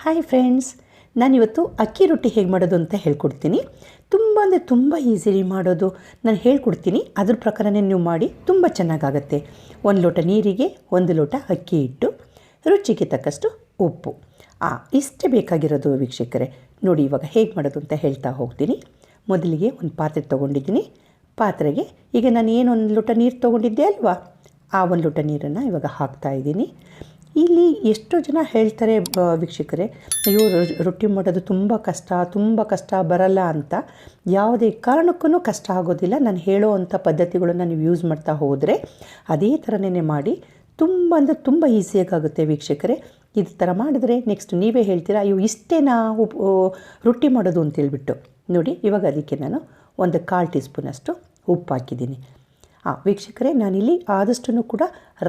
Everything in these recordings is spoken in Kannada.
ಹಾಯ್ ಫ್ರೆಂಡ್ಸ್ ನಾನಿವತ್ತು ಅಕ್ಕಿ ರೊಟ್ಟಿ ಹೇಗೆ ಮಾಡೋದು ಅಂತ ಹೇಳ್ಕೊಡ್ತೀನಿ. ತುಂಬ ಅಂದರೆ ತುಂಬ ಈಸಿಲಿ ಮಾಡೋದು. ನಾನು ಹೇಳ್ಕೊಡ್ತೀನಿ. ಅದ್ರ ಪ್ರಕಾರನೇ ನೀವು ಮಾಡಿ ತುಂಬ ಚೆನ್ನಾಗಾಗತ್ತೆ. ಒಂದು ಲೋಟ ನೀರಿಗೆ, ಒಂದು ಲೋಟ ಅಕ್ಕಿ ಇಟ್ಟು ರುಚಿಗೆ ತಕ್ಕಷ್ಟು ಉಪ್ಪು. ಆ, ಇಷ್ಟೇ ಬೇಕಾಗಿರೋದು ವೀಕ್ಷಕರೇ. ನೋಡಿ ಇವಾಗ ಹೇಗೆ ಮಾಡೋದು ಅಂತ ಹೇಳ್ತಾ ಹೋಗ್ತೀನಿ. ಮೊದಲಿಗೆ ಒಂದು ಪಾತ್ರೆ ತೊಗೊಂಡಿದ್ದೀನಿ. ಪಾತ್ರೆಗೆ ಈಗ ನಾನು ಏನು ಒಂದು ಲೋಟ ನೀರು ತೊಗೊಂಡಿದ್ದೆ ಅಲ್ವಾ? ಆ ಒಂದು ಲೋಟ ನೀರನ್ನು ಇವಾಗ ಹಾಕ್ತಾ ಇದ್ದೀನಿ. ಇಲ್ಲಿ ಎಷ್ಟೋ ಜನ ಹೇಳ್ತಾರೆ ವೀಕ್ಷಕರೇ, ಅಯ್ಯೋ ರೊಟ್ಟಿ ಮಾಡೋದು ತುಂಬ ಕಷ್ಟ ತುಂಬ ಕಷ್ಟ ಬರಲ್ಲ ಅಂತ. ಯಾವುದೇ ಕಾರಣಕ್ಕೂ ಕಷ್ಟ ಆಗೋದಿಲ್ಲ. ನಾನು ಹೇಳೋ ಅಂಥ ಪದ್ಧತಿಗಳನ್ನು ನೀವು ಯೂಸ್ ಮಾಡ್ತಾ ಹೋದರೆ ಅದೇ ಥರನೇ ಮಾಡಿ. ತುಂಬ ಅಂದರೆ ತುಂಬ ಈಸಿಯಾಗುತ್ತೆ ವೀಕ್ಷಕರೇ. ಇದು ಥರ ಮಾಡಿದ್ರೆ ನೆಕ್ಸ್ಟ್ ನೀವೇ ಹೇಳ್ತೀರಾ, ಅಯ್ಯೋ ಇಷ್ಟೇನಾ ಉಪ್ ರೊಟ್ಟಿ ಮಾಡೋದು ಅಂತೇಳ್ಬಿಟ್ಟು ನೋಡಿ, ಇವಾಗ ಅದಕ್ಕೆ ನಾನು ಒಂದು ಕಾಲು ಟೀ ಸ್ಪೂನಷ್ಟು ಉಪ್ಪು ಹಾಕಿದ್ದೀನಿ. ಹಾಂ ವೀಕ್ಷಕರೇ, ನಾನಿಲ್ಲಿ ಆದಷ್ಟು ಕೂಡ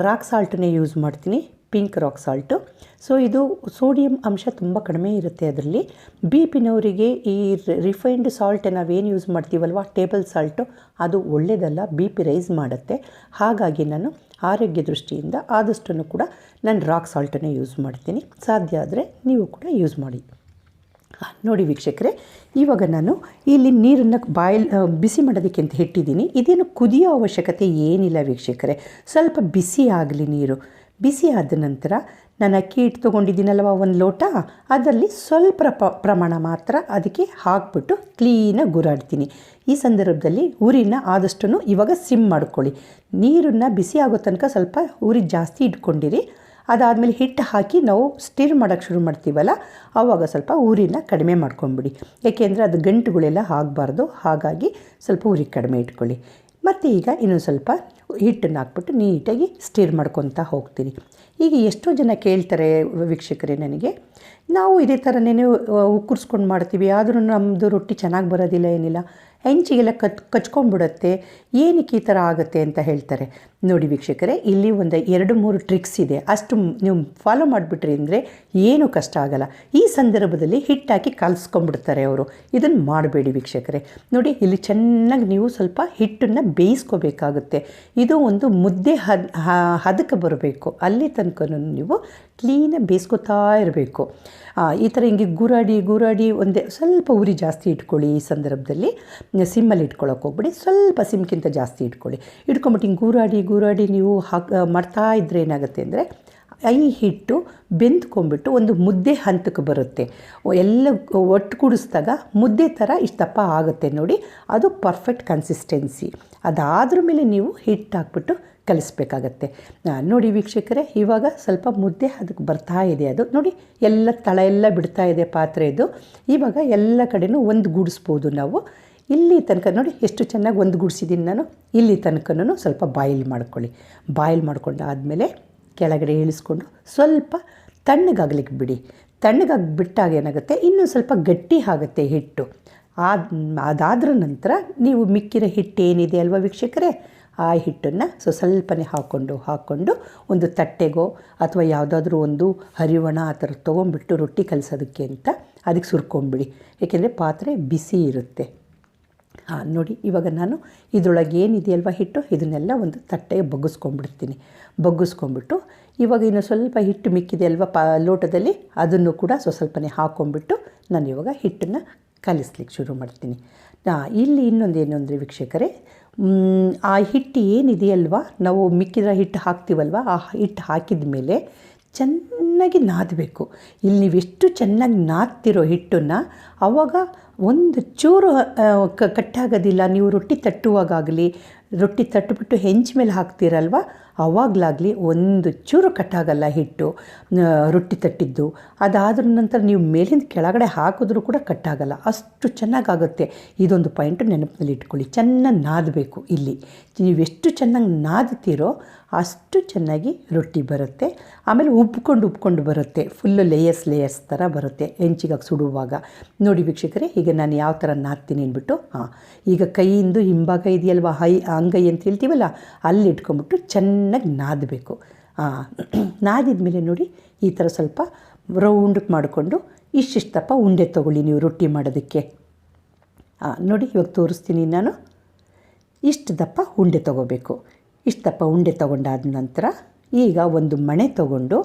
ರಾಕ್ ಸಾಲ್ಟನ್ನೇ ಯೂಸ್ ಮಾಡ್ತೀನಿ. Pink rock salt. ಸೊ, ಇದು ಸೋಡಿಯಂ ಅಂಶ ತುಂಬ ಕಡಿಮೆ ಇರುತ್ತೆ ಅದರಲ್ಲಿ. ಬಿ ಪಿನವರಿಗೆ ಈ ರಿಫೈನ್ಡ್ ಸಾಲ್ಟ್ ನಾವೇನು ಯೂಸ್ ಮಾಡ್ತೀವಲ್ವ? Table salt. ಅದು ಒಳ್ಳೆಯದಲ್ಲ ಬಿ ಪಿ ರೈಸ್ ಮಾಡುತ್ತೆ. ಹಾಗಾಗಿ ನಾನು ಆರೋಗ್ಯ ದೃಷ್ಟಿಯಿಂದ ಆದಷ್ಟು ಕೂಡ ನಾನು ರಾಕ್ ಸಾಲ್ಟನ್ನೇ ಯೂಸ್ ಮಾಡ್ತೀನಿ. ಸಾಧ್ಯ ಆದರೆ ನೀವು ಕೂಡ ಯೂಸ್ ಮಾಡಿ. ನೋಡಿ ವೀಕ್ಷಕರೇ, ಇವಾಗ ನಾನು ಇಲ್ಲಿ ನೀರನ್ನು ಬಾಯ್ಲ್ ಬಿಸಿ ಮಾಡೋದಕ್ಕೆ ಅಂತ ಇಟ್ಟಿದ್ದೀನಿ. ಇದೇನು ಕುದಿಯೋ ಅವಶ್ಯಕತೆ ಏನಿಲ್ಲ ವೀಕ್ಷಕರೇ. ಸ್ವಲ್ಪ ಬಿಸಿ ಆಗಲಿ ನೀರು. ಬಿಸಿ ಆದ ನಂತರ ನಾನು ಅಕ್ಕಿ ಹಿಟ್ಟು ತೊಗೊಂಡಿದ್ದೀನಲ್ವ ಒಂದು ಲೋಟ, ಅದರಲ್ಲಿ ಸ್ವಲ್ಪ ಪ್ರಮಾಣ ಮಾತ್ರ ಅದಕ್ಕೆ ಹಾಕ್ಬಿಟ್ಟು ಕ್ಲೀನಾಗಿ ಗುರಾಡ್ತೀನಿ. ಈ ಸಂದರ್ಭದಲ್ಲಿ ಊರಿನ ಆದಷ್ಟು ಇವಾಗ ಸಿಮ್ ಮಾಡ್ಕೊಳ್ಳಿ. ನೀರನ್ನು ಬಿಸಿ ಆಗೋ ತನಕ ಸ್ವಲ್ಪ ಉರಿ ಜಾಸ್ತಿ ಇಟ್ಕೊಂಡಿರಿ. ಅದಾದಮೇಲೆ ಹಿಟ್ಟು ಹಾಕಿ ನಾವು ಸ್ಟಿರ್ ಮಾಡೋಕ್ಕೆ ಶುರು ಮಾಡ್ತೀವಲ್ಲ ಆವಾಗ ಸ್ವಲ್ಪ ಊರಿನ ಕಡಿಮೆ ಮಾಡ್ಕೊಂಬಿಡಿ. ಏಕೆಂದರೆ ಅದು ಗಂಟುಗಳೆಲ್ಲ ಆಗಬಾರ್ದು, ಹಾಗಾಗಿ ಸ್ವಲ್ಪ ಉರಿ ಕಡಿಮೆ ಇಟ್ಕೊಳ್ಳಿ. ಮತ್ತು ಈಗ ಇನ್ನೊಂದು ಸ್ವಲ್ಪ ಹಿಟ್ಟನ್ನು ಹಾಕ್ಬಿಟ್ಟು ನೀಟಾಗಿ ಸ್ಟಿರ್ ಮಾಡ್ಕೊತಾ ಹೋಗ್ತೀನಿ. ಈಗ ಎಷ್ಟೋ ಜನ ಕೇಳ್ತಾರೆ ವೀಕ್ಷಕರೇ ನನಗೆ, ನಾವು ಇದೇ ಥರನೇ ಉಕ್ಕುರ್ಸ್ಕೊಂಡು ಮಾಡ್ತೀವಿ, ಆದರೂ ನಮ್ಮದು ರೊಟ್ಟಿ ಚೆನ್ನಾಗಿ ಬರೋದಿಲ್ಲ, ಏನಿಲ್ಲ, ಹೆಂಚಿಗೆಲ್ಲ ಕತ್ ಕಚ್ಕೊಂಡ್ಬಿಡುತ್ತೆ, ಏನಕ್ಕೆ ಈ ಥರ ಆಗುತ್ತೆ ಅಂತ ಹೇಳ್ತಾರೆ. ನೋಡಿ ವೀಕ್ಷಕರೇ, ಇಲ್ಲಿ ಒಂದು ಎರಡು ಮೂರು ಟ್ರಿಕ್ಸ್ ಇದೆ. ಅಷ್ಟು ನೀವು ಫಾಲೋ ಮಾಡಿಬಿಟ್ರಿ ಅಂದರೆ ಏನೂ ಕಷ್ಟ ಆಗಲ್ಲ. ಈ ಸಂದರ್ಭದಲ್ಲಿ ಹಿಟ್ಟಾಕಿ ಕಲಿಸ್ಕೊಂಡ್ಬಿಡ್ತಾರೆ ಅವರು. ಇದನ್ನು ಮಾಡಬೇಡಿ ವೀಕ್ಷಕರೇ. ನೋಡಿ, ಇಲ್ಲಿ ಚೆನ್ನಾಗಿ ನೀವು ಸ್ವಲ್ಪ ಹಿಟ್ಟನ್ನು ಬೇಯಿಸ್ಕೋಬೇಕಾಗುತ್ತೆ. ಇದು ಒಂದು ಮುದ್ದೆ ಹದ ಹದಕ್ಕೆ ಬರಬೇಕು. ಅಲ್ಲಿ ತನಕ ನೀವು ಕ್ಲೀನಾಗಿ ಬೇಯಿಸ್ಕೊತಾ ಇರಬೇಕು. ಈ ಥರ ಹಿಂಗೆ ಗುರಾಡಿ ಗುರಾಡಿ ಒಂದೇ ಸ್ವಲ್ಪ ಉರಿ ಜಾಸ್ತಿ ಇಟ್ಕೊಳ್ಳಿ ಈ ಸಂದರ್ಭದಲ್ಲಿ. ಸಿಮ್ಮಲ್ಲಿ ಇಟ್ಕೊಳ್ಳೋಕೆ ಹೋಗ್ಬಿಡಿ, ಸ್ವಲ್ಪ ಸಿಮ್ಗಿಂತ ಜಾಸ್ತಿ ಇಟ್ಕೊಳ್ಳಿ. ಇಟ್ಕೊಂಬಿಟ್ಟು ಹಿಂಗೆ ಗುರಾಡಿ ಗುರಾಡಿ ನೀವು ಹಾಕ್ ಮಾಡ್ತಾ ಇದ್ದರೆ ಏನಾಗುತ್ತೆ ಅಂದರೆ ಐ ಹಿಟ್ಟು ಬೆಂದ್ಕೊಂಡ್ಬಿಟ್ಟು ಒಂದು ಮುದ್ದೆ ಹಂತಕ್ಕೆ ಬರುತ್ತೆ. ಎಲ್ಲ ಒಟ್ಟು ಕುಡಿಸ್ದಾಗ ಮುದ್ದೆ ಥರ ಇಷ್ಟು ದಪ್ಪ ಆಗುತ್ತೆ ನೋಡಿ. ಅದು ಪರ್ಫೆಕ್ಟ್ ಕನ್ಸಿಸ್ಟೆನ್ಸಿ ಅದಾದ್ರ ಮೇಲೆ ನೀವು ಹಿಟ್ಟು ಹಾಕ್ಬಿಟ್ಟು ಕಲಿಸ್ಬೇಕಾಗತ್ತೆ. ನೋಡಿ ವೀಕ್ಷಕರೇ, ಇವಾಗ ಸ್ವಲ್ಪ ಮುದ್ದೆ ಅದಕ್ಕೆ ಬರ್ತಾ ಇದೆ ಅದು. ನೋಡಿ, ಎಲ್ಲ ತಳ ಎಲ್ಲ ಬಿಡ್ತಾ ಇದೆ ಪಾತ್ರೆದು ಇವಾಗ ಎಲ್ಲ ಕಡೆನೂ ಒಂದು ಗೂಡಿಸ್ಬೋದು ನಾವು. ಇಲ್ಲಿ ತನಕ ನೋಡಿ ಎಷ್ಟು ಚೆನ್ನಾಗಿ ಒಂದು ಗುಡಿಸಿದ್ದೀನಿ ನಾನು. ಇಲ್ಲಿ ತನಕನೂ ಸ್ವಲ್ಪ ಬಾಯ್ಲ್ ಮಾಡ್ಕೊಳ್ಳಿ. ಬಾಯ್ಲ್ ಮಾಡ್ಕೊಂಡಾದಮೇಲೆ ಕೆಳಗಡೆ ಇಳಿಸ್ಕೊಂಡು ಸ್ವಲ್ಪ ತಣ್ಣಗಾಗ್ಲಿಕ್ಕೆ ಬಿಡಿ. ತಣ್ಣಗಾಗಿ ಬಿಟ್ಟಾಗ ಏನಾಗುತ್ತೆ? ಇನ್ನೂ ಸ್ವಲ್ಪ ಗಟ್ಟಿ ಆಗುತ್ತೆ ಹಿಟ್ಟು. ಆದ, ಅದಾದ್ರ ನಂತರ ನೀವು ಮಿಕ್ಕಿರೋ ಹಿಟ್ಟು ಏನಿದೆ ಅಲ್ವಾ ವೀಕ್ಷಕರೇ? ಆ ಹಿಟ್ಟನ್ನು ಸೊ ಸ್ವಲ್ಪನೇ ಹಾಕ್ಕೊಂಡು ಹಾಕ್ಕೊಂಡು ಒಂದು ತಟ್ಟೆಗೋ ಅಥವಾ ಯಾವುದಾದ್ರೂ ಒಂದು ಹರಿವಣ ಆ ಥರ ತೊಗೊಂಬಿಟ್ಟು ರೊಟ್ಟಿ ಕಲಸೋದಕ್ಕೆ ಅಂತ ಅದಕ್ಕೆ ಸುರ್ಕೊಂಬಿಡಿ. ಏಕೆಂದರೆ ಪಾತ್ರೆ ಬಿಸಿ ಇರುತ್ತೆ. ಹಾಂ ನೋಡಿ ಇವಾಗ ನಾನು ಇದರೊಳಗೆ ಏನಿದೆಯಲ್ವ ಹಿಟ್ಟು? ಇದನ್ನೆಲ್ಲ ಒಂದು ತಟ್ಟೆಗೆ ಬಗ್ಗಿಸ್ಕೊಂಡ್ಬಿಡ್ತೀನಿ ಬಗ್ಗಿಸ್ಕೊಂಡ್ಬಿಟ್ಟು ಇವಾಗ ಇನ್ನು ಸ್ವಲ್ಪ ಹಿಟ್ಟು ಮಿಕ್ಕಿದೆ ಅಲ್ವ ಪಾ, ಲೋಟದಲ್ಲಿ ಅದನ್ನು ಕೂಡ ಸ್ವ ಸ್ವಲ್ಪನೇ ಹಾಕ್ಕೊಂಡ್ಬಿಟ್ಟು ನಾನು ಇವಾಗ ಹಿಟ್ಟನ್ನು ಕಲಿಸ್ಲಿಕ್ಕೆ ಶುರು ಮಾಡ್ತೀನಿ. ಇಲ್ಲಿ ಇನ್ನೊಂದು ಏನು ಅಂದರೆ ವೀಕ್ಷಕರೇ ಆ ಹಿಟ್ಟು ಏನಿದೆಯಲ್ವಾ? ನಾವು ಮಿಕ್ಕಿದ ಹಿಟ್ಟು ಹಾಕ್ತೀವಲ್ವ? ಆ ಹಿಟ್ಟು ಹಾಕಿದ ಮೇಲೆ ಚೆನ್ನಾಗಿ ನಾದಬೇಕು. ಇಲ್ಲಿ ನೀವೆಷ್ಟು ಚೆನ್ನಾಗಿ ನಾದ್ತಿರೋ ಹಿಟ್ಟನ್ನು ಆವಾಗ ಒಂದು ಚೂರು ಕಟ್ಟಾಗೋದಿಲ್ಲ. ನೀವು ರೊಟ್ಟಿ ತಟ್ಟುವಾಗಲಿ ರೊಟ್ಟಿ ತಟ್ಟುಬಿಟ್ಟು ಹೆಂಚು ಮೇಲೆ ಹಾಕ್ತೀರಲ್ವ? ಅವಾಗಲಾಗಲಿ ಒಂದು ಚೂರು ಕಟ್ಟಾಗಲ್ಲ ಹಿಟ್ಟು ರೊಟ್ಟಿ ತಟ್ಟಿದ್ದು. ಅದಾದ್ರ ನಂತರ ನೀವು ಮೇಲಿಂದ ಕೆಳಗಡೆ ಹಾಕಿದ್ರೂ ಕೂಡ ಕಟ್ಟಾಗಲ್ಲ. ಅಷ್ಟು ಚೆನ್ನಾಗಾಗುತ್ತೆ. ಇದೊಂದು ಪಾಯಿಂಟು ನೆನಪಿನಲ್ಲಿ ಇಟ್ಕೊಳ್ಳಿ. ಚೆನ್ನಾಗಿ ನಾದಬೇಕು ಇಲ್ಲಿ. ನೀವು ಎಷ್ಟು ಚೆನ್ನಾಗಿ ನಾದ್ತೀರೋ ಅಷ್ಟು ಚೆನ್ನಾಗಿ ರೊಟ್ಟಿ ಬರುತ್ತೆ. ಆಮೇಲೆ ಉಬ್ಕೊಂಡು ಉಬ್ಕೊಂಡು ಬರುತ್ತೆ. ಫುಲ್ಲು ಲೇಯರ್ಸ್ ಲೇಯರ್ಸ್ ಥರ ಬರುತ್ತೆ ಹೆಂಚಿಗಾಗಿ ಸುಡುವಾಗ. ನೋಡಿ ವೀಕ್ಷಕರೇ, ಈಗ ನಾನು ಯಾವ ಥರ ನಾದ್ತೀನಿ ಅಂದ್ಬಿಟ್ಟು ಹಾಂ ಈಗ ಕೈಯಿಂದ ಹಿಂಭಾಗ ಇದೆಯಲ್ವ? ಹೈ ಅಂಗೈ ಅಂತ ಹೇಳ್ತೀವಲ್ಲ, ಅಲ್ಲಿ ಇಟ್ಕೊಂಬಿಟ್ಟು ಚೆನ್ನಾಗಿ ನಾದಬೇಕು. ನಾದಿದ ಮೇಲೆ ನೋಡಿ, ಈ ಥರ ಸ್ವಲ್ಪ ರೌಂಡಕ್ಕೆ ಮಾಡಿಕೊಂಡು ಇಷ್ಟಿಷ್ಟು ದಪ್ಪ ಉಂಡೆ ತೊಗೊಳ್ಳಿ ನೀವು ರೊಟ್ಟಿ ಮಾಡೋದಕ್ಕೆ. ನೋಡಿ ಇವಾಗ ತೋರಿಸ್ತೀನಿ ನಾನು. ಇಷ್ಟು ದಪ್ಪ ಉಂಡೆ ತೊಗೋಬೇಕು. ಇಷ್ಟು ದಪ್ಪ ಉಂಡೆ ತೊಗೊಂಡಾದ ನಂತರ ಈಗ ಒಂದು ಮಣೆ ತೊಗೊಂಡು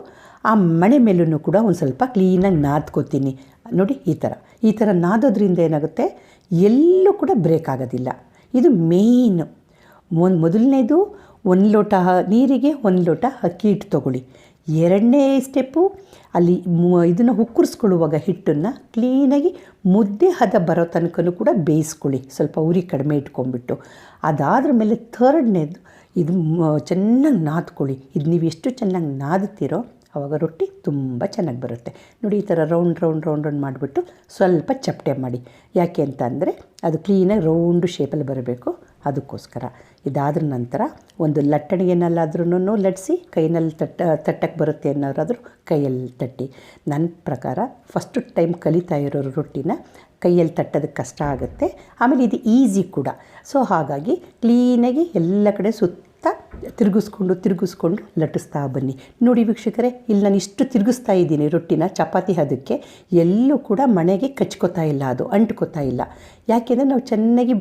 ಆ ಮಣೆ ಮೇಲೂ ಕೂಡ ಒಂದು ಸ್ವಲ್ಪ ಕ್ಲೀನಾಗಿ ನಾದ್ಕೋತೀನಿ. ನೋಡಿ ಈ ಥರ ಈ ಥರ ನಾದೋದ್ರಿಂದ ಏನಾಗುತ್ತೆ? ಎಲ್ಲೂ ಕೂಡ ಬ್ರೇಕ್ ಆಗೋದಿಲ್ಲ. ಇದು ಮೇಯ್ನು ಒಂದು ಮೊದಲನೇದು ಒಂದು ಲೋಟ ನೀರಿಗೆ ಒಂದು ಲೋಟ ಅಕ್ಕಿ ಹಿಟ್ಟು ತೊಗೊಳ್ಳಿ. ಎರಡನೇ ಸ್ಟೆಪ್ಪು ಅಲ್ಲಿ ಇದನ್ನು ಹುಕ್ಕುರ್ಸ್ಕೊಳ್ಳುವಾಗ ಹಿಟ್ಟನ್ನು ಕ್ಲೀನಾಗಿ ಮುದ್ದೆ ಹದ ಬರೋ ತನಕನೂ ಕೂಡ ಬೇಯಿಸ್ಕೊಳ್ಳಿ. ಸ್ವಲ್ಪ ಉರಿ ಕಡಿಮೆ ಇಟ್ಕೊಂಡ್ಬಿಟ್ಟು. ಅದಾದ್ರ ಮೇಲೆ ಥರ್ಡ್ನೇದು ಇದು ಚೆನ್ನಾಗಿ ನಾದ್ಕೊಳ್ಳಿ. ಇದು ನೀವು ಎಷ್ಟು ಚೆನ್ನಾಗಿ ನಾದುತ್ತೀರೋ ಆವಾಗ ರೊಟ್ಟಿ ತುಂಬ ಚೆನ್ನಾಗಿ ಬರುತ್ತೆ. ನೋಡಿ ಈ ಥರ ರೌಂಡ್ ರೌಂಡ್ ರೌಂಡ್ ರೌಂಡ್ ಮಾಡಿಬಿಟ್ಟು ಸ್ವಲ್ಪ ಚಪ್ಪಟೆ ಮಾಡಿ. ಯಾಕೆ ಅಂತ ಅಂದರೆ ಅದು ಕ್ಲೀನಾಗಿ ರೌಂಡು ಶೇಪಲ್ಲಿ ಬರಬೇಕು. ಅದಕ್ಕೋಸ್ಕರ. ಇದಾದ್ರ ನಂತರ ಒಂದು ಲಟ್ಟಣಿಗೆನಲ್ಲಾದ್ರೂ ಲಟ್ಟಿಸಿ ಕೈನಲ್ಲಿ ತಟ್ಟ, ತಟ್ಟಕ್ಕೆ ಬರುತ್ತೆ ಅನ್ನೋರಾದರೂ ಕೈಯಲ್ಲಿ ತಟ್ಟಿ. ನನ್ನ ಪ್ರಕಾರ ಫಸ್ಟ್ ಟೈಮ್ ಕಲಿತಾ ಇರೋರು ರೊಟ್ಟಿನ ಕೈಯಲ್ಲಿ ತಟ್ಟೋದಕ್ಕೆ ಕಷ್ಟ ಆಗುತ್ತೆ. ಆಮೇಲೆ ಇದು ಈಸಿ ಕೂಡ. ಸೊ ಹಾಗಾಗಿ ಕ್ಲೀನಾಗಿ ಎಲ್ಲ ಕಡೆ ಸುತ್ತ ತಿರುಗಿಸ್ಕೊಂಡು ತಿರುಗಿಸ್ಕೊಂಡು ಲಟ್ಟಿಸ್ತಾ ಬನ್ನಿ. ನೋಡಿ ವೀಕ್ಷಕರೇ, ಇಲ್ಲಿ ನಾನು ಇಷ್ಟು ತಿರುಗಿಸ್ತಾ ಇದ್ದೀನಿ ರೊಟ್ಟಿನ, ಚಪಾತಿ ಹದಕ್ಕೆ. ಎಲ್ಲೂ ಕೂಡ ಮನೆಗೆ ಕಚ್ಕೋತಾ ಇಲ್ಲ ಅದು, ಅಂಟ್ಕೋತಾ ಇಲ್ಲ. ಯಾಕೆಂದರೆ ನಾವು ಚೆನ್ನಾಗಿ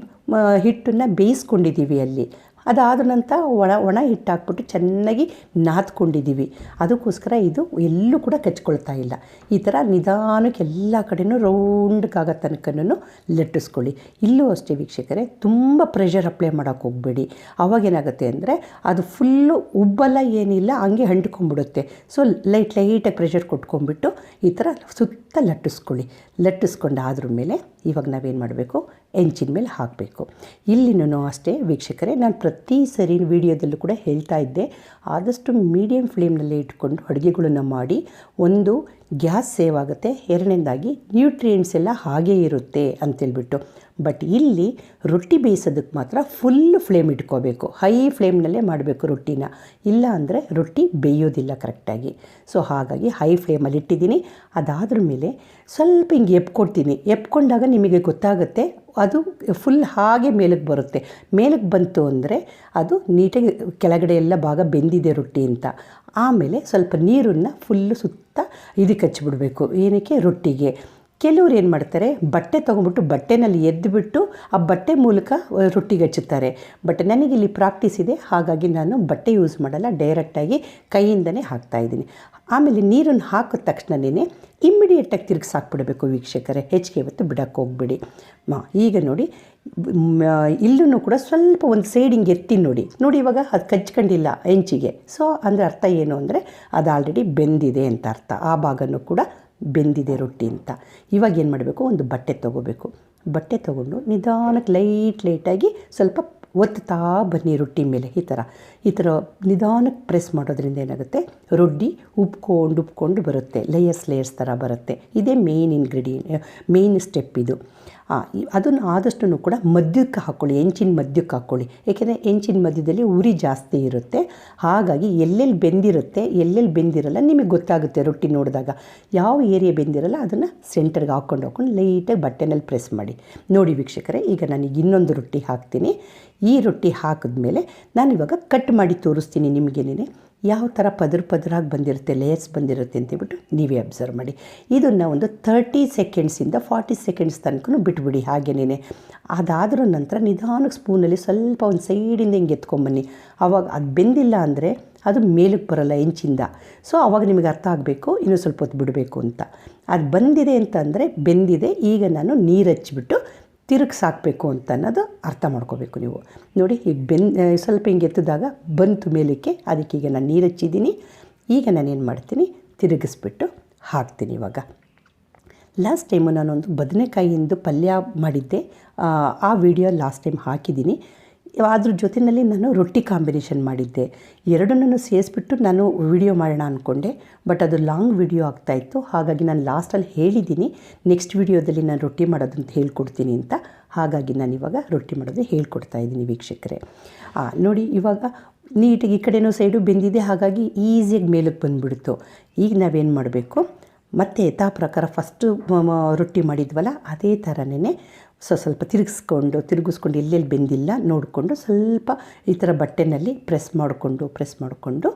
ಹಿಟ್ಟನ್ನು ಬೇಯಿಸ್ಕೊಂಡಿದ್ದೀವಿ ಅಲ್ಲಿ. ಅದಾದ ನಂತರ ಒಣ ಒಣ ಹಿಟ್ಟು ಹಾಕ್ಬಿಟ್ಟು ಚೆನ್ನಾಗಿ ನಾದ್ಕೊಂಡಿದ್ದೀವಿ. ಅದಕ್ಕೋಸ್ಕರ ಇದು ಎಲ್ಲೂ ಕೂಡ ಕಚ್ಕೊಳ್ತಾ ಇಲ್ಲ. ಈ ಥರ ನಿಧಾನಕ್ಕೆ ಎಲ್ಲ ಕಡೆನೂ ರೌಂಡ್ಗಾಗೋ ತನಕನೂ ಲಟ್ಟಿಸ್ಕೊಳ್ಳಿ. ಇಲ್ಲೂ ಅಷ್ಟೇ ವೀಕ್ಷಕರೇ, ತುಂಬ ಪ್ರೆಷರ್ ಅಪ್ಲೈ ಮಾಡೋಕ್ಕೆ ಹೋಗಬೇಡಿ. ಅವಾಗೇನಾಗುತ್ತೆ ಅಂದರೆ, ಅದು ಫುಲ್ಲು ಉಬ್ಬಲ್ಲ ಏನಿಲ್ಲ, ಹಂಗೆ ಅಂಟ್ಕೊಂಡ್ಬಿಡುತ್ತೆ. ಸೊ ಲೈಟ್ ಲೈಟಾಗಿ ಪ್ರೆಷರ್ ಕೊಟ್ಕೊಂಡ್ಬಿಟ್ಟು ಈ ಥರ ಸುತ್ತ ಲಟ್ಟಿಸ್ಕೊಳ್ಳಿ. ಲಟ್ಟಿಸ್ಕೊಂಡಾದ್ರ ಮೇಲೆ ಇವಾಗ ನಾವೇನು ಮಾಡಬೇಕು? ಹೆಂಚಿನ ಮೇಲೆ ಹಾಕಬೇಕು. ಇಲ್ಲಿನೂ ಅಷ್ಟೇ ವೀಕ್ಷಕರೇ, ನಾನು ಪ್ರತಿ ಸರಿ ವೀಡಿಯೋದಲ್ಲೂ ಕೂಡ ಹೇಳ್ತಾ ಇದ್ದೆ, ಆದಷ್ಟು ಮೀಡಿಯಂ ಫ್ಲೇಮ್ನಲ್ಲೇ ಇಟ್ಕೊಂಡು ಅಡುಗೆಗಳನ್ನು ಮಾಡಿ, ಒಂದು ಗ್ಯಾಸ್ ಸೇವ್ ಆಗುತ್ತೆ, ಎರಡನೇದಾಗಿ ನ್ಯೂಟ್ರಿಯೆಂಟ್ಸ್ ಎಲ್ಲ ಹಾಗೇ ಇರುತ್ತೆ ಅಂತೇಳ್ಬಿಟ್ಟು. ಬಟ್ ಇಲ್ಲಿ ರೊಟ್ಟಿ ಬೇಯಿಸೋದಕ್ಕೆ ಮಾತ್ರ ಫುಲ್ ಫ್ಲೇಮ್ ಇಟ್ಕೋಬೇಕು. ಹೈ ಫ್ಲೇಮ್ನಲ್ಲೇ ಮಾಡಬೇಕು ರೊಟ್ಟಿನ. ಇಲ್ಲ ಅಂದರೆ ರೊಟ್ಟಿ ಬೇಯೋದಿಲ್ಲ ಕರೆಕ್ಟಾಗಿ ಸೊ ಹಾಗಾಗಿ ಹೈ ಫ್ಲೇಮಲ್ಲಿ ಇಟ್ಟಿದ್ದೀನಿ ಅದಾದ್ರ ಮೇಲೆ ಸ್ವಲ್ಪ ಹಿಂಗೆ ಎಪ್ಕೊಡ್ತೀನಿ. ಎಪ್ಕೊಂಡಾಗ ನಿಮಗೆ ಗೊತ್ತಾಗುತ್ತೆ ಅದು ಫುಲ್ ಹಾಗೆ ಮೇಲಕ್ಕೆ ಬರುತ್ತೆ. ಮೇಲಕ್ಕೆ ಬಂತು ಅಂದರೆ ಅದು ನೀಟಾಗಿ ಕೆಳಗಡೆ ಎಲ್ಲ ಭಾಗ ಬೆಂದಿದೆ ರೊಟ್ಟಿ ಅಂತ. ಆಮೇಲೆ ಸ್ವಲ್ಪ ನೀರನ್ನು ಫುಲ್ಲು ಸುತ್ತ ಇದಕ್ಕೆ ಹಚ್ಚಿಬಿಡ್ಬೇಕು. ಏನಕ್ಕೆ? ರೊಟ್ಟಿಗೆ. ಕೆಲವ್ರು ಏನು ಮಾಡ್ತಾರೆ, ಬಟ್ಟೆ ತೊಗೊಂಬಿಟ್ಟು ಬಟ್ಟೆನಲ್ಲಿ ಎದ್ದುಬಿಟ್ಟು ಆ ಬಟ್ಟೆ ಮೂಲಕ ರೊಟ್ಟಿಗೆ ಹಚ್ಚುತ್ತಾರೆ. ಬಟ್ ನನಗಿಲ್ಲಿ ಪ್ರಾಕ್ಟೀಸ್ ಇದೆ, ಹಾಗಾಗಿ ನಾನು ಬಟ್ಟೆ ಯೂಸ್ ಮಾಡಲ್ಲ ಡೈರೆಕ್ಟಾಗಿ ಕೈಯಿಂದನೇ ಹಾಕ್ತಾಯಿದ್ದೀನಿ ಆಮೇಲೆ ನೀರನ್ನು ಹಾಕಿದ ತಕ್ಷಣವೇ ಇಮ್ಮಿಡಿಯೇಟಾಗಿ ತಿರುಗಿಸಿ ಹಾಕ್ಬಿಡಬೇಕು ವೀಕ್ಷಕರೇ. ಹೆಚ್ಚಿಗೆ ಇವತ್ತು ಬಿಡೋಕ್ಕೆ ಹೋಗ್ಬಿಡಿ. ಮಾ, ಈಗ ನೋಡಿ ಇಲ್ಲೂ ಕೂಡ ಸ್ವಲ್ಪ ಒಂದು ಸೈಡಿಂಗ್ ಎತ್ತಿ ನೋಡಿ. ನೋಡಿ ಇವಾಗ ಅದು ಕಚ್ಕೊಂಡಿಲ್ಲ ಹೆಂಚಿಗೆ. ಸೊ ಅಂದರೆ ಅರ್ಥ ಏನು ಅಂದರೆ ಅದು ಆಲ್ರೆಡಿ ಬೆಂದಿದೆ ಅಂತ ಅರ್ಥ. ಆ ಭಾಗನೂ ಕೂಡ ಬೆಂದಿದೆ ರೊಟ್ಟಿ ಅಂತ. ಇವಾಗ ಏನು ಮಾಡಬೇಕು? ಒಂದು ಬಟ್ಟೆ ತೊಗೋಬೇಕು. ಬಟ್ಟೆ ತೊಗೊಂಡು ನಿಧಾನಕ್ಕೆ ಲೈಟ್ ಲೈಟಾಗಿ ಸ್ವಲ್ಪ ಒತ್ತಾ ಬನ್ನಿ ರೊಟ್ಟಿ ಮೇಲೆ, ಈ ಥರ. ಈ ಥರ ನಿಧಾನಕ್ಕೆ ಪ್ರೆಸ್ ಮಾಡೋದ್ರಿಂದ ಏನಾಗುತ್ತೆ? ರೊಟ್ಟಿ ಉಬ್ಕೊಂಡು ಉಬ್ಕೊಂಡು ಬರುತ್ತೆ. ಲೇಯರ್ಸ್ ಲೇಯರ್ಸ್ ಥರ ಬರುತ್ತೆ. ಇದೇ ಮೇಯ್ನ್ ಇಂಗ್ರೀಡಿಯೆಂಟ್ ಮೇಯ್ನ್ ಸ್ಟೆಪ್ ಇದು. ಅದನ್ನು ಆದಷ್ಟು ಕೂಡ ಮಧ್ಯಕ್ಕೆ ಹಾಕ್ಕೊಳ್ಳಿ ಹೆಂಚಿನ ಮಧ್ಯಕ್ಕೆ ಹಾಕ್ಕೊಳ್ಳಿ ಏಕೆಂದರೆ ಹೆಂಚಿನ ಮಧ್ಯದಲ್ಲಿ ಉರಿ ಜಾಸ್ತಿ ಇರುತ್ತೆ. ಹಾಗಾಗಿ ಎಲ್ಲೆಲ್ಲಿ ಬೆಂದಿರುತ್ತೆ, ಎಲ್ಲೆಲ್ಲಿ ಬೆಂದಿರಲ್ಲ ನಿಮಗೆ ಗೊತ್ತಾಗುತ್ತೆ ರೊಟ್ಟಿ ನೋಡಿದಾಗ. ಯಾವ ಏರಿಯಾ ಬೆಂದಿರಲ್ಲ ಅದನ್ನು ಸೆಂಟರ್ಗೆ ಹಾಕ್ಕೊಂಡು ಹಾಕ್ಕೊಂಡು ಲೈಟಾಗಿ ಬಟ್ಟೆನಲ್ಲಿ ಪ್ರೆಸ್ ಮಾಡಿ. ನೋಡಿ ವೀಕ್ಷಕರೇ, ಈಗ ನನಗೆ ಇನ್ನೊಂದು ರೊಟ್ಟಿ ಹಾಕ್ತೀನಿ. ಈ ರೊಟ್ಟಿ ಹಾಕಿದ್ಮೇಲೆ ನಾನು ಇವಾಗ ಕಟ್ ಮಾಡಿ ತೋರಿಸ್ತೀನಿ ನಿಮಗೇನೆ ಯಾವ ಥರ ಪದ್ರ ಪದರಾಗಿ ಬಂದಿರುತ್ತೆ ಲೇಯರ್ಸ್ ಬಂದಿರುತ್ತೆ ಅಂತೇಳ್ಬಿಟ್ಟು ನೀವೇ ಅಬ್ಸರ್ವ್ ಮಾಡಿ. ಇದನ್ನು ಒಂದು ತರ್ಟಿ ಸೆಕೆಂಡ್ಸಿಂದ ಫಾರ್ಟಿ ಸೆಕೆಂಡ್ಸ್ ತನಕ ಬಿಟ್ಬಿಡಿ ಹಾಗೇನೇ ಅದಾದ್ರ ನಂತರ ನಿಧಾನಕ್ಕೆ ಸ್ಪೂನಲ್ಲಿ ಸ್ವಲ್ಪ ಒಂದು ಸೈಡಿಂದ ಹಿಂಗೆ ಎತ್ಕೊಂಬನ್ನಿ. ಆವಾಗ ಅದು ಬೆಂದಿಲ್ಲ ಅಂದರೆ ಅದು ಮೇಲಕ್ಕೆ ಬರೋಲ್ಲ ಹೆಂಚಿಂದ ಸೊ ಅವಾಗ ನಿಮಗೆ ಅರ್ಥ ಆಗಬೇಕು, ಇನ್ನೂ ಸ್ವಲ್ಪ ಹೊತ್ತು ಬಿಡಬೇಕು ಅಂತ. ಅದು ಬಂದಿದೆ ಅಂತ ಅಂದರೆ ಬೆಂದಿದೆ, ಈಗ ನಾನು ನೀರು ಹಚ್ಬಿಟ್ಟು ತಿರುಗಿ ಸಾಕಬೇಕು ಅಂತ ಅನ್ನೋದು ಅರ್ಥ ಮಾಡ್ಕೋಬೇಕು ನೀವು. ನೋಡಿ ಈಗ ಬೆನ್ ಸ್ವಲ್ಪ ಹಿಂಗೆ ಎತ್ತಿದಾಗ ಬಂತು ಮೇಲಕ್ಕೆ, ಅದಕ್ಕೆ ಈಗ ನಾನು ನೀರು ಹಚ್ಚಿದ್ದೀನಿ. ಈಗ ನಾನೇನು ಮಾಡ್ತೀನಿ? ತಿರುಗಿಸ್ಬಿಟ್ಟು ಹಾಕ್ತೀನಿ ಇವಾಗ. ಲಾಸ್ಟ್ ಟೈಮು ನಾನೊಂದು ಬದನೆಕಾಯಿಯಿಂದ ಪಲ್ಯ ಮಾಡಿದ್ದೆ. ಆ ವಿಡಿಯೋ ಲಾಸ್ಟ್ ಟೈಮ್ ಹಾಕಿದ್ದೀನಿ. ಅದ್ರ ಜೊತೆಯಲ್ಲಿ ನಾನು ರೊಟ್ಟಿ ಕಾಂಬಿನೇಷನ್ ಮಾಡಿದ್ದೆ. ಎರಡನ್ನೂ ಸೇರಿಸ್ಬಿಟ್ಟು ನಾನು ವಿಡಿಯೋ ಮಾಡೋಣ ಅಂದ್ಕೊಂಡೆ ಬಟ್ ಅದು ಲಾಂಗ್ ವಿಡಿಯೋ ಆಗ್ತಾಯಿತ್ತು ಹಾಗಾಗಿ ನಾನು ಲಾಸ್ಟಲ್ಲಿ ಹೇಳಿದ್ದೀನಿ ನೆಕ್ಸ್ಟ್ ವಿಡಿಯೋದಲ್ಲಿ ನಾನು ರೊಟ್ಟಿ ಮಾಡೋದಂತ ಹೇಳ್ಕೊಡ್ತೀನಿ ಅಂತ. ಹಾಗಾಗಿ ನಾನು ಇವಾಗ ರೊಟ್ಟಿ ಮಾಡೋದು ಹೇಳ್ಕೊಡ್ತಾ ಇದ್ದೀನಿ ವೀಕ್ಷಕರೇ. ನೋಡಿ ಇವಾಗ ನೀಟಾಗಿ ಈ ಕಡೆಯೂ ಸೈಡು ಬೆಂದಿದೆ. ಹಾಗಾಗಿ ಈಸಿಯಾಗಿ ಮೇಲಕ್ಕೆ ಬಂದುಬಿಡ್ತು. ಈಗ ನಾವೇನು ಮಾಡಬೇಕು? ಮತ್ತು ಯಥಾ ಪ್ರಕಾರ ಫಸ್ಟು ರೊಟ್ಟಿ ಮಾಡಿದ್ವಲ್ಲ, ಅದೇ ಥರನೇ ಸೊ, ಸ್ವಲ್ಪ ತಿರುಗಿಸ್ಕೊಂಡು ತಿರುಗಿಸ್ಕೊಂಡು ಎಲ್ಲೆಲ್ಲಿ ಬೆಂದಿಲ್ಲ ನೋಡಿಕೊಂಡು ಸ್ವಲ್ಪ ಈ ಥರ ಬಟ್ಟೆನಲ್ಲಿ ಪ್ರೆಸ್ ಮಾಡಿಕೊಂಡು ಪ್ರೆಸ್ ಮಾಡಿಕೊಂಡು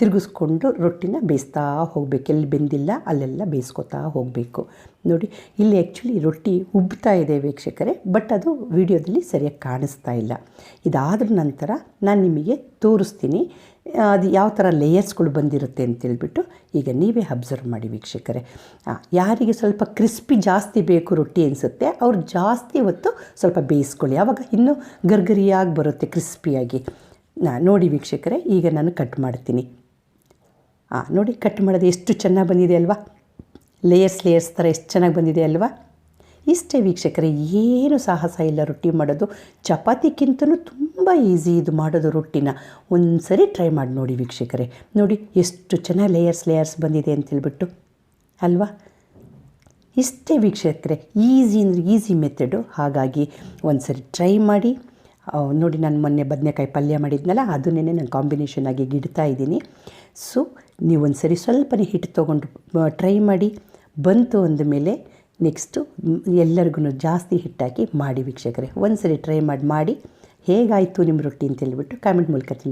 ತಿರುಗಿಸ್ಕೊಂಡು ರೊಟ್ಟಿನ ಬೇಯಿಸ್ತಾ ಹೋಗಬೇಕು. ಎಲ್ಲಿ ಬೆಂದಿಲ್ಲ ಅಲ್ಲೆಲ್ಲ ಬೇಯಿಸ್ಕೊತಾ ಹೋಗಬೇಕು. ನೋಡಿ, ಇಲ್ಲಿ ಆ್ಯಕ್ಚುಲಿ ರೊಟ್ಟಿ ಉಬ್ತಾ ಇದೆ ವೀಕ್ಷಕರೇ ಬಟ್ ಅದು ವಿಡಿಯೋದಲ್ಲಿ ಸರಿಯಾಗಿ ಕಾಣಿಸ್ತಾ ಇಲ್ಲ. ಇದಾದ ನಂತರ ನಾನು ನಿಮಗೆ ತೋರಿಸ್ತೀನಿ. ಅದು ಯಾವ ಥರ ಲೇಯರ್ಸ್ಗಳು ಬಂದಿರುತ್ತೆ ಅಂತೇಳ್ಬಿಟ್ಟು ಈಗ ನೀವೇ ಅಬ್ಸರ್ವ್ ಮಾಡಿ ವೀಕ್ಷಕರೇ. ಯಾರಿಗೆ ಸ್ವಲ್ಪ ಕ್ರಿಸ್ಪಿ ಜಾಸ್ತಿ ಬೇಕು ರೊಟ್ಟಿ ಅನಿಸುತ್ತೆ, ಅವ್ರು ಜಾಸ್ತಿ ಹೊತ್ತು ಸ್ವಲ್ಪ ಬೇಯಿಸ್ಕೊಳ್ಳಿ. ಆವಾಗ ಇನ್ನೂ ಗರ್ಗರಿಯಾಗಿ ಬರುತ್ತೆ ಕ್ರಿಸ್ಪಿಯಾಗಿ ನೋಡಿ ವೀಕ್ಷಕರೇ, ಈಗ ನಾನು ಕಟ್ ಮಾಡ್ತೀನಿ. ಹಾಂ ನೋಡಿ ಕಟ್ ಮಾಡೋದು ಎಷ್ಟು ಚೆನ್ನಾಗಿ ಬಂದಿದೆ ಅಲ್ವಾ? ಲೇಯರ್ಸ್ ಲೇಯರ್ಸ್ ಥರ ಎಷ್ಟು ಚೆನ್ನಾಗಿ ಬಂದಿದೆ ಅಲ್ವಾ? ಇಷ್ಟೇ ವೀಕ್ಷಕರೇ, ಏನು ಸಾಹಸ ಇಲ್ಲ ರೊಟ್ಟಿ ಮಾಡೋದು. ಚಪಾತಿಗಿಂತಲೂ ತುಂಬ ಈಸಿ ಇದು ಮಾಡೋದು ರೊಟ್ಟಿನ. ಒಂದು ಸರಿ ಟ್ರೈ ಮಾಡಿ ನೋಡಿ ವೀಕ್ಷಕರೇ. ನೋಡಿ ಎಷ್ಟು ಚೆನ್ನಾಗಿ ಲೇಯರ್ಸ್ ಲೇಯರ್ಸ್ ಬಂದಿದೆ ಅಂತೇಳ್ಬಿಟ್ಟು. ಅಲ್ವಾ? ಇಷ್ಟೇ ವೀಕ್ಷಕರೇ ಈಸಿ ಅಂದರೆ ಈಸಿ ಮೆಥಡು ಹಾಗಾಗಿ ಒಂದು ಸರಿ ಟ್ರೈ ಮಾಡಿ ನೋಡಿ ನಾನು ಮೊನ್ನೆ ಬದನೆಕಾಯಿ ಪಲ್ಯ ಮಾಡಿದ್ನಲ್ಲ ಅದನ್ನೇ ನಾನು ಕಾಂಬಿನೇಷನ್ ಆಗಿ ಗಿಡ್ತಾ ಇದ್ದೀನಿ. ಸೊ ನೀವು ಒಂದು ಸರಿ ಸ್ವಲ್ಪನೇ ಹಿಟ್ಟು ತೊಗೊಂಡು ಟ್ರೈ ಮಾಡಿ. ಬಂತು ಅಂದಮೇಲೆ ನೆಕ್ಸ್ಟು ಎಲ್ಲರಿಗೂ ಜಾಸ್ತಿ ಹಿಟ್ಟಾಕಿ ಮಾಡಿ ವೀಕ್ಷಕರೇ. ಒಂದು ಸರಿ ಟ್ರೈ ಮಾಡಿ ಮಾಡಿ ಹೇಗಾಯಿತು ನಿಮ್ಮ ರೊಟ್ಟಿ ಅಂತ ಹೇಳ್ಬಿಟ್ಟು ಕಾಮೆಂಟ್ ಮೂಲಕ ತಿಳಿಸಿ.